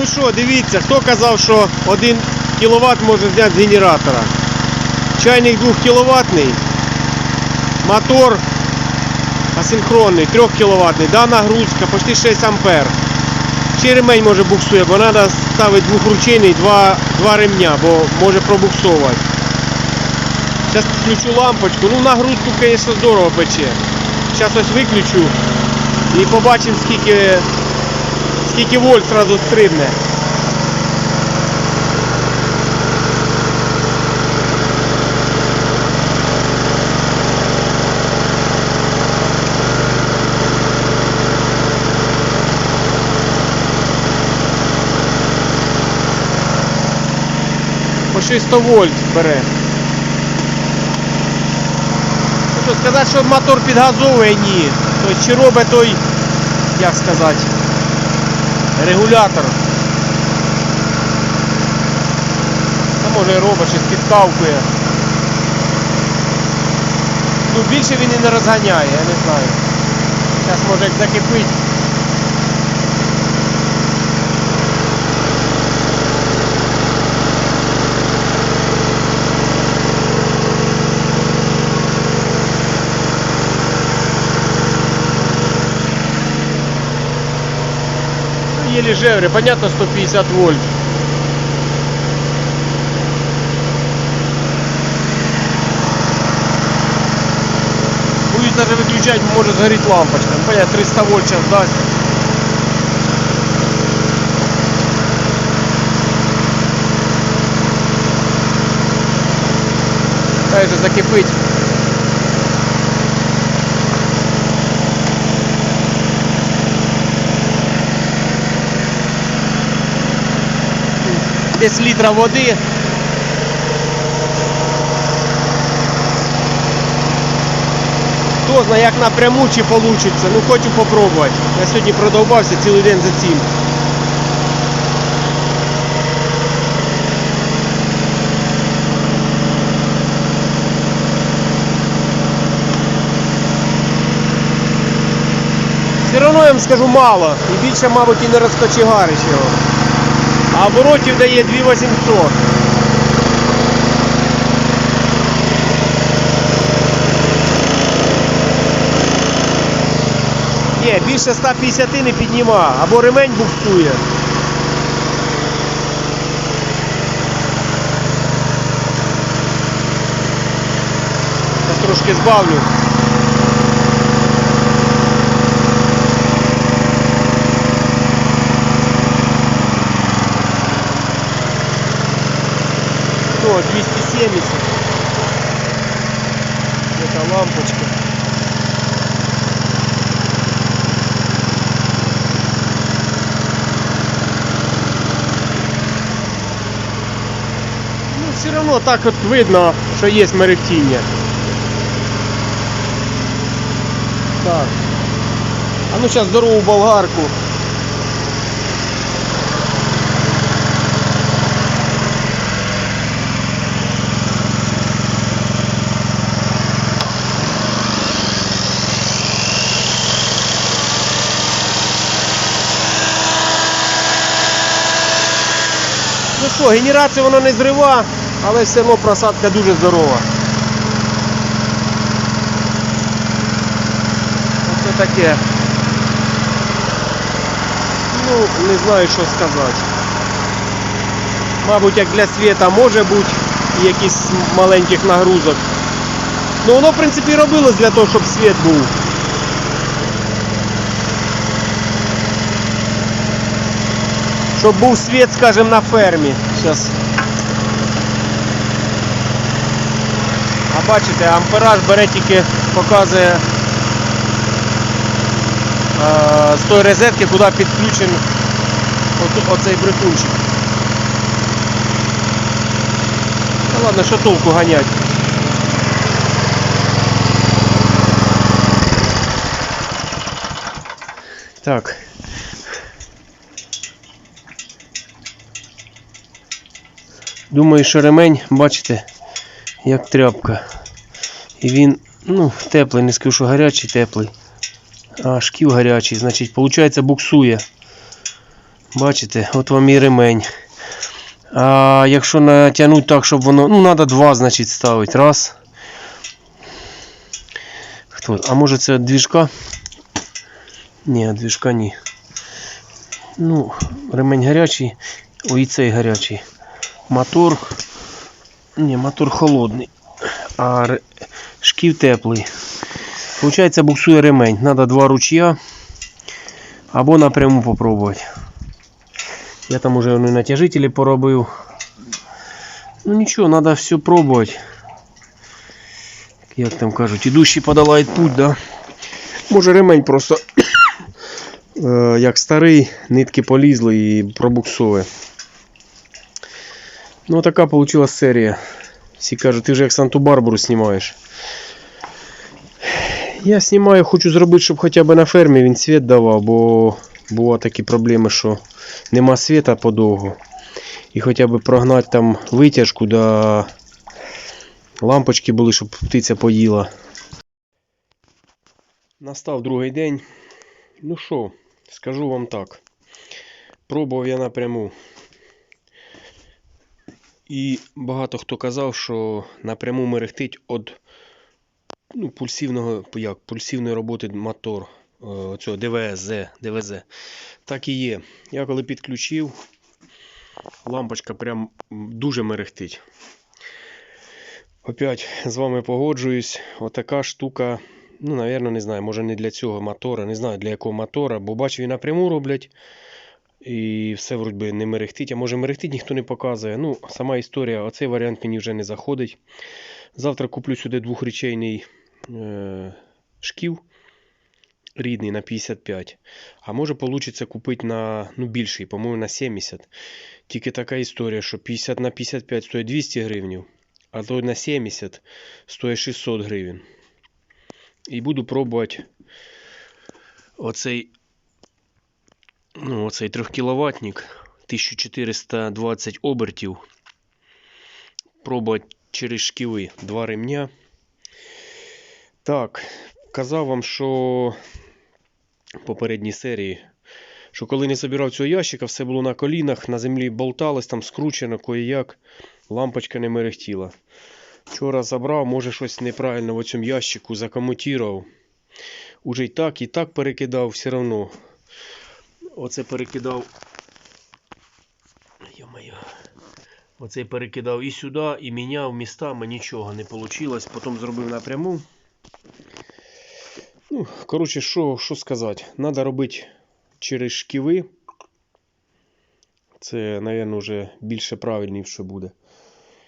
Ну що, дивіться, хто казав, що 1 кВт може зняти з генератора. Чайник 2 кВт, мотор асинхронний, 3 кВт, да, нагрузка, почти 6 ампер. Ще ремень може буксує, бо треба ставити двохручейний, два, два ремня, бо може пробуксовувати. Зараз включу лампочку. Ну нагрузку, звісно, здорово пече. Зараз ось виключу і побачимо скільки, скільки вольт одразу стрибне. По 600 вольт бере. Що сказати, що мотор підгазовує, ні. Тобто, чи робить той, як сказати, регулятор. Та може робить, щось підкавкує. Ну більше він і не розганяє, я не знаю. Зараз може як закипить. Еле жевре, понятно 150 вольт. Боюсь даже выключать, может сгореть лампочка. Ну, Понятно, 300 вольт сейчас даст. Дай же Десь літра води. Хто знає, як напряму чи вийде. Ну хочу попробувати. Я сьогодні продовбався цілий день за цим. Все одно я вам скажу мало. І більше, мабуть, і не розкочегариш його. А оборотів дає 2800. Ні, більше 150 не підніма, або ремень буксує. Трошки збавлю. 270. Это лампочка. Ну, все равно так от видно, що є мерехтіння. Так. А ну зараз здорову болгарку. Ну що, генерація воно не зрива, але все одно просадка дуже здорова. Оце таке. Ну, не знаю, що сказати. Мабуть, як для світа може бути якісь маленьких нагрузок. Ну воно, в принципі, робилось для того, щоб світ був. Щоб був світ, скажімо, на фермі. Зараз. А бачите, ампераж бере тільки, показує е, з тої розетки, куди підключен от- оцей брикунчик. Та ладно, що толку ганять. Так. Думаю, що ремень, бачите, як тряпка. І він, ну, теплий, не скажу, що гарячий, теплий. А шків гарячий, значить, виходить, буксує. Бачите, от вам і ремень. А якщо натягнути так, щоб воно. Ну, треба два, значить, ставити. Раз. Хто? А може це двіжка? Ні, двіжка ні. Ну, ремень гарячий. Ой, цей гарячий. Мотор. Ні, мотор холодний. А шків теплий. Получається, буксує ремень. Надо два ручья. Або напряму попробувати. Я там уже вони натяжителі поробив. Ну нічого, треба все пробувати. Як там кажуть, ідущий подолає путь, да? Може ремень просто е, як старий, нитки полізли і пробуксовує. Ну така вийшла серія. Всі кажуть, ти вже як Санту-Барбару знімаєш. Я знімаю, хочу зробити, щоб хоча б на фермі він світ давав, бо бувають такі проблеми, що нема світа подовго. І хоча б прогнати там витяжку, да лампочки були, щоб птиця поїла. Настав другий день. Ну що, скажу вам так. Пробував я напряму. І багато хто казав, що напряму мерехтить від ну, пульсивного, як, пульсивної роботи мотор е, цього ДВС, ДВЗ. Так і є. Я коли підключив, лампочка прям дуже мерехтить. Опять з вами погоджуюсь. Отака штука, ну, напевно, не знаю, може не для цього мотора, не знаю для якого мотора, бо бачу, і напряму роблять. І все вроді не мерехтить, а може мерехтить, ніхто не показує. Ну, сама історія, оцей варіант мені вже не заходить. Завтра куплю сюди двохрічейний е, шків рідний на 55. А може вийде купити на ну, більший, по-моєму, на 70. Тільки така історія, що 50 на 55 стоїть 200 гривень, а той на 70 стоїть 600 гривень. І буду пробувати оцей, ну, оцей 3 кіловатник 1420 обертів. Пробувати через шківи два ремня. Так, казав вам, що в попередній серії, що коли не забирав цього ящика, все було на колінах, на землі болталось, там скручено, кое-як, лампочка не мерехтіла. Вчора забрав, може щось неправильно в цьому ящику закомутував. Уже і так, і так перекидав, все одно. Оце перекидав. Йо-моє. Оце перекидав і сюди, і міняв містами, нічого не вийшло. Потім зробив напряму. Ну, коротше, що, що сказати? Надо робити через шківи. Це, мабуть, вже більше правильніше буде.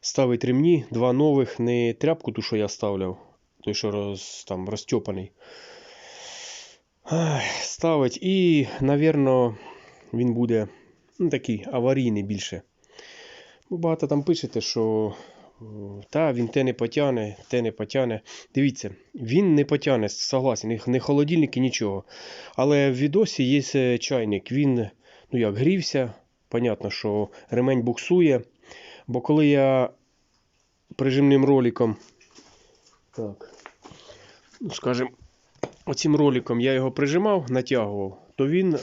Ставить ремні, два нових, не тряпку ту, що я ставляв, той, що роз, там розтьопаний. Ставить і, мабуть, він буде ну, такий аварійний більше. Багато там пишете, що та він те не потягне, те не потягне. Дивіться, він не потягне, согласен, не холодильник і нічого. Але в відосі є е, чайник. Він ну як грівся. Понятно, що ремень буксує. Бо коли я прижимним роликом, так, скажімо, оцим роликом я його прижимав, натягував, то він,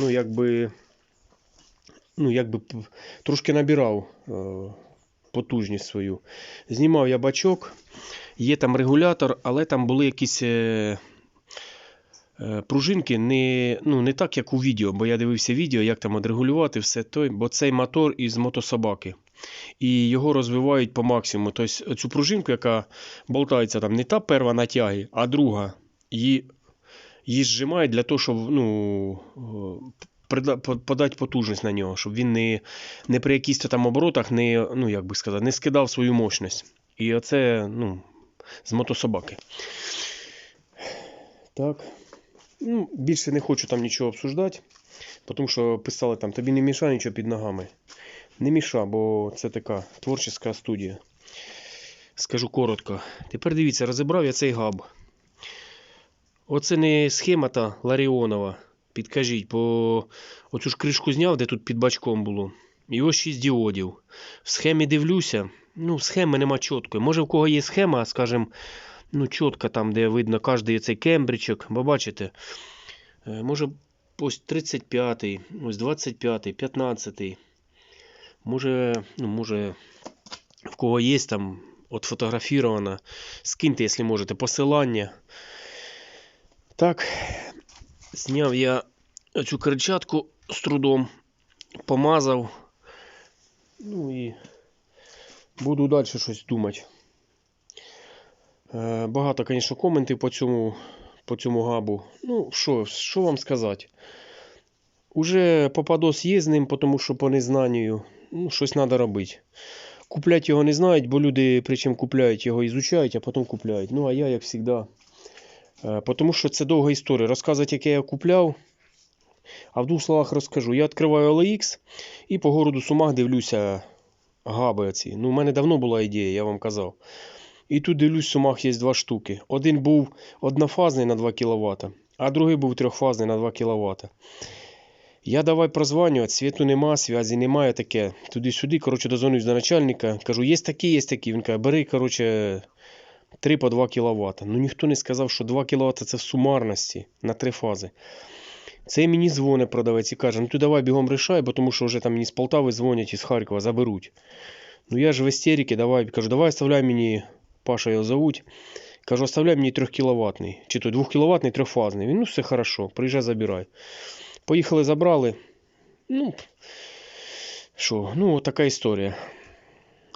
ну, якби, ну, якби трошки набирав е, потужність свою. Знімав я бачок, є там регулятор, але там були якісь. Е, е, Пружинки не, ну, не так, як у відео, бо я дивився відео, як там отрегулювати все той, бо цей мотор із мотособаки. І його розвивають по максимуму. Тобто цю пружинку, яка болтається там, не та перша на тягі, а друга. Її, її зжимають для того, щоб ну, е, подати потужність на нього, щоб він не, не при якихось там оборотах не, ну, як би сказати, не скидав свою мощність. І оце ну, з мотособаки. Так. Ну, більше не хочу там нічого обсуждати, тому що писали там, тобі не мішає нічого під ногами. Не міша, бо це така творча студія. Скажу коротко. Тепер дивіться, розібрав я цей габ. Оце не схема та Ларіонова. Підкажіть, бо оцю ж кришку зняв, де тут під бачком було. І ось 6 діодів. В схемі дивлюся. Ну, схеми нема чіткої. Може, в кого є схема, скажімо, ну, чітка там, де видно кожний цей кембричок. Бо бачите, е, може ось 35-й, ось 25-й, 15-й. Може, ну, може, в кого є там от фотографіровано, скиньте, якщо можете, посилання. Так, зняв я цю кричатку з трудом, помазав. Ну і буду далі щось думати. Е, Багато, звісно, коментів по цьому, по цьому габу. Ну, що, що вам сказати? Уже попадос є з ним, тому що по незнанню ну, щось треба робити. Куплять його не знають, бо люди причому купляють його, ізучають, а потім купляють. Ну, а я, як завжди. Е, Тому що це довга історія. Розказувати, яке я купляв. А в двох словах розкажу. Я відкриваю OLX і по городу Сумах дивлюся габи ці. Ну, у мене давно була ідея, я вам казав. І тут дивлюсь, в Сумах є два штуки. Один був однофазний на 2 кВт, а другий був трьохфазний на 2 кВт. Я давай прозванювати, світу нема, зв'язі немає таке. Туди-сюди, коротше, дозвонюсь до начальника. Кажу, є такі, є такі. Він каже, бери, коротше, 3 по 2 кВт. Ну ніхто не сказав, що 2 кВт це в сумарності на три фази. Це мені дзвонить продавець і каже, ну ти давай бігом рішай, бо тому що вже там мені з Полтави дзвонять із Харкова, заберуть. Ну я ж в істериці, давай, кажу, давай оставляй мені, Паша його зовуть. Кажу, оставляй мені 3 кВт, чи то 2 кВт трьохфазний. Він, ну все хорошо, приїжджай, забирай. Поїхали, забрали. Ну, що, ну, така історія.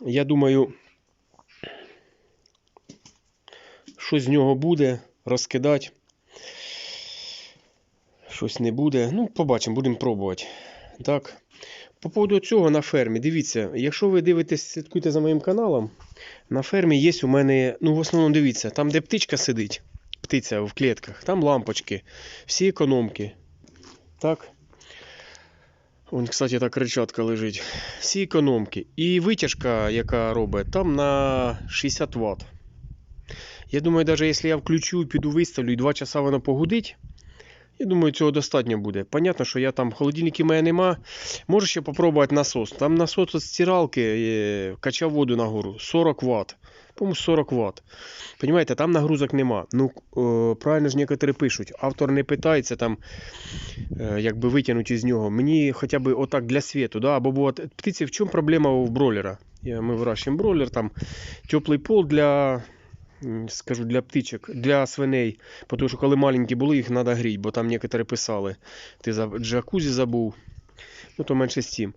Я думаю, щось з нього буде розкидати. Щось не буде. Ну, побачимо, будемо пробувати. Так. По поводу цього на фермі, дивіться, якщо ви дивитесь, слідкуєте за моїм каналом, на фермі є у мене, ну в основному дивіться, там де птичка сидить, птиця в клітках, там лампочки, всі економки. Так. Вон, кстати, та кричатка лежить. Всі економки. І витяжка, яка робить, там на 60 Вт. Я думаю, навіть якщо я включу, піду виставлю і 2 часа воно погудить, я думаю, цього достатньо буде. Понятно, що я там холодильники мене нема. Можу ще попробувати насос. Там насос від стиралки е, качав воду нагору 40 Вт. По-моєму, 40 Вт. Понимаєте, там нагрузок нема. Ну, е, правильно ж некоторі пишуть. Автор не питається там, е, якби витягнути з нього. Мені хоча б отак для світу. Да? Або бо, птиці, в чому проблема у бройлера? Ми вирощуємо бройлер, там теплий пол для. Скажу для птичок, для свиней. Тому що коли маленькі були, їх треба гріти, бо там некоторі писали. Ти за джакузі забув. Ну, то менше з тим.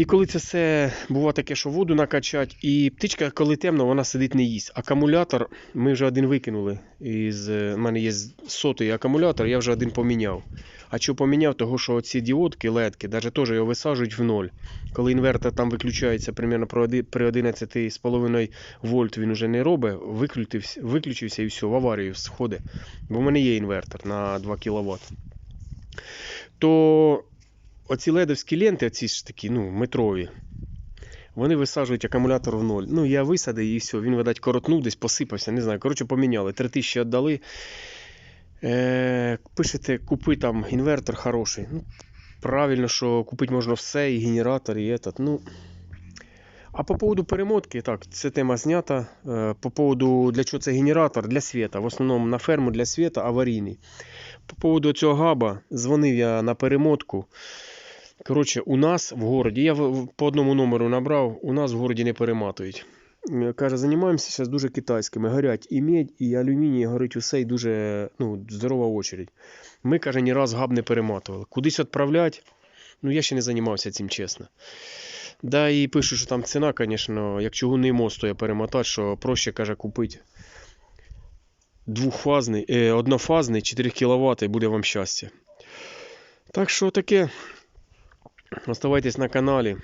І коли це все буває таке, що воду накачать, і птичка, коли темно, вона сидить не їсть. Акумулятор ми вже один викинули. Із, е, в мене є сотий акумулятор, я вже один поміняв. А що поміняв? Того, що ці діодки, ледки, навіть теж його висаджують в ноль. Коли інвертор там виключається примерно при 11,5 вольт, він вже не робить, виключився, виключився і все, в аварію сходить. Бо в мене є інвертор на 2 кВт. То оці ледовські ленти, оці ж такі, ну, метрові, вони висаджують акумулятор в ноль. Ну, я висадив і все, він, видать, коротнув, десь посипався, не знаю. Коротше, поміняли. 3000 віддали. Е, пишете, купи там інвертор хороший. Ну, правильно, що купити можна все, і генератор, і этот. Ну, а по поводу перемотки, так, це тема знята. Е, По поводу, для чого це генератор? Для світа. В основному на ферму для світа аварійний. По поводу цього габа, дзвонив я на перемотку. Коротше, у нас в городі, я по одному номеру набрав, у нас в городі не перематують. Каже, займаємося зараз дуже китайськими. Горять і медь, і алюміній, горить усе, і дуже ну, здорова очередь. Ми, каже, ні раз габ не перематували. Кудись відправлять, ну я ще не займався цим, чесно. Да, і пишуть, що там ціна, звісно, як чугунний мост стоїть перемотати, що проще, каже, купити двохфазний, е, однофазний 4 кВт і буде вам щастя. Так що таке. Оставайтесь на каналі.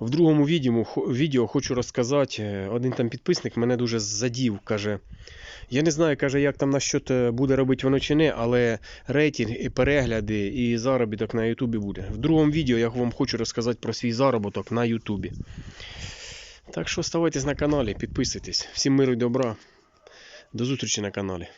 В другому відео, відео хочу розказати. е, Один там підписник мене дуже задів. Каже, я не знаю, каже, як там е, буде робити воно чи не, але рейтинг і перегляди, і заробіток на Ютубі буде. В другому відео я вам хочу розказати про свій заробіток на Ютубі. Так що оставайтесь на каналі, підписуйтесь. Всім миру і добра. До зустрічі на каналі.